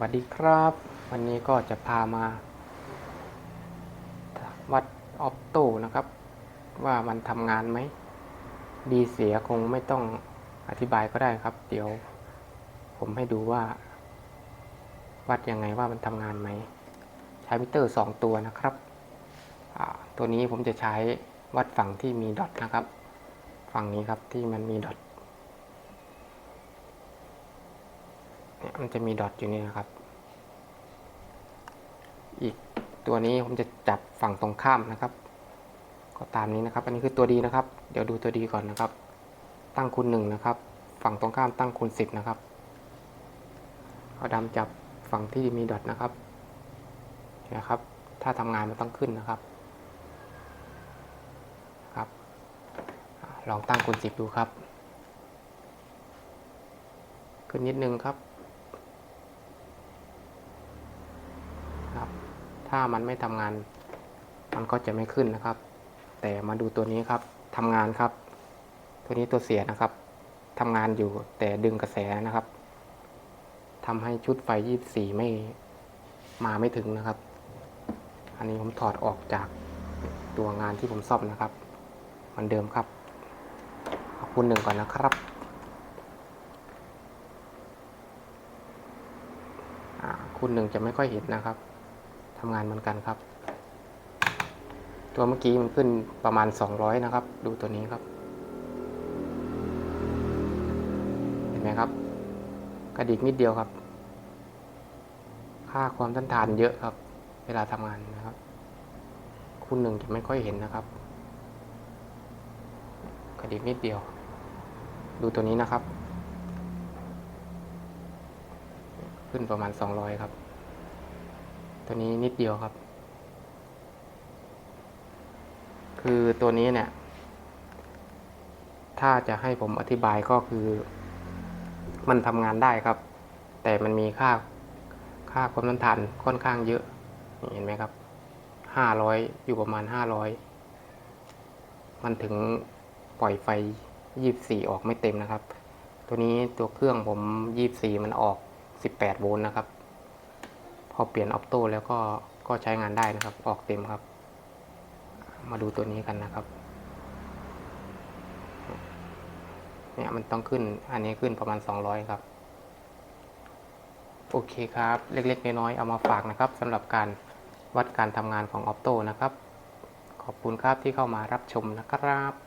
วัสดีครับ วันนี้ก็จะพามาวัดออปโต้นะครับ ว่ามันทำงานไหม ดีเสียคงไม่ต้องอธิบายก็ได้ครับ เดี๋ยว ผมให้ดูว่า วัดยังไงว่ามันทำงานไหม ใช้มิเตอร์สองตัวนะครับ ตัวนี้ผมจะใช้วัดฝั่งที่มีดอทนะครับ ฝั่งนี้ครับที่มันมีดอท เนี่ยมันจะมีดอทอยู่นี่นะครับ อีกตัวนี้ผมจะจับฝั่งตรงข้ามนะครับ ก็ตามนี้นะครับ อันนี้คือตัวดีนะครับ เดี๋ยวดูตัวดีก่อนนะครับ ตั้งคูณหนึ่งนะครับ ฝั่งตรงข้ามตั้งคูณสิบนะครับเอาดำจับฝั่งที่มีดอทนะครับนะครับ ถ้าทำงานมันต้องขึ้นนะครับครับ ลองตั้งคูณสิบดูครับ ขึ้นนิดนึงครับ ถ้ามันไม่ทำงาน มันก็จะไม่ขึ้นนะครับ แต่มาดูตัวนี้ครับทำงานครับ ตัวนี้ตัวเสียนะครับทำงานอยู่แต่ดึงกระแสนะครับทำให้ชุดไฟ 24 ไม่มาไม่ถึงนะครับ อันนี้ผมถอดออกจากตัวงานที่ผมซ่อมนะครับเหมือนเดิมครับเอาคูณหนึ่งก่อนนะครับคูณหนึ่งจะไม่ค่อยเห็นนะครับ ทำงานเหมือนกันครับ ตัวเมื่อกี้มันขึ้นประมาณ 200 นะครับ ดูตัวนี้ครับ เห็นไหมครับ กระดิกนิดเดียวครับ ค่าความต้านทานเยอะครับ เวลาทำงานนะครับคูณหนึ่งจะไม่ค่อยเห็นนะครับ กระดิกนิดเดียว ดูตัวนี้นะครับ ขึ้นประมาณ 200 ครับ ตัวนี้นิดเดียวครับ คือตัวนี้เนี่ย ถ้าจะให้ผมอธิบายก็คือ มันทำงานได้ครับ แต่มันมีค่าค่าความต้านทานค่อนข้างเยอะ เห็นไหมครับ500อยอยู่ประมาณ500มันถึงปล่อยไฟ24ออกไม่เต็มนะครับ ตัวนี้ตัวเครื่องผม24มันออก18โวลต์นะครับ พอเปลี่ยนออปโต้แล้วก็ก็ใช้งานได้นะครับ ออกเต็มครับ มาดูตัวนี้กันนะครับเนี่ยมันต้องขึ้นอันนี้ขึ้นประมาณ 200 ครับ โอเคครับ เล็ก ๆ น้อยๆเอามาฝากนะครับสำหรับการวัดการทำงานของออปโต้นะครับ ขอบคุณครับที่เข้ามารับชมนะครับ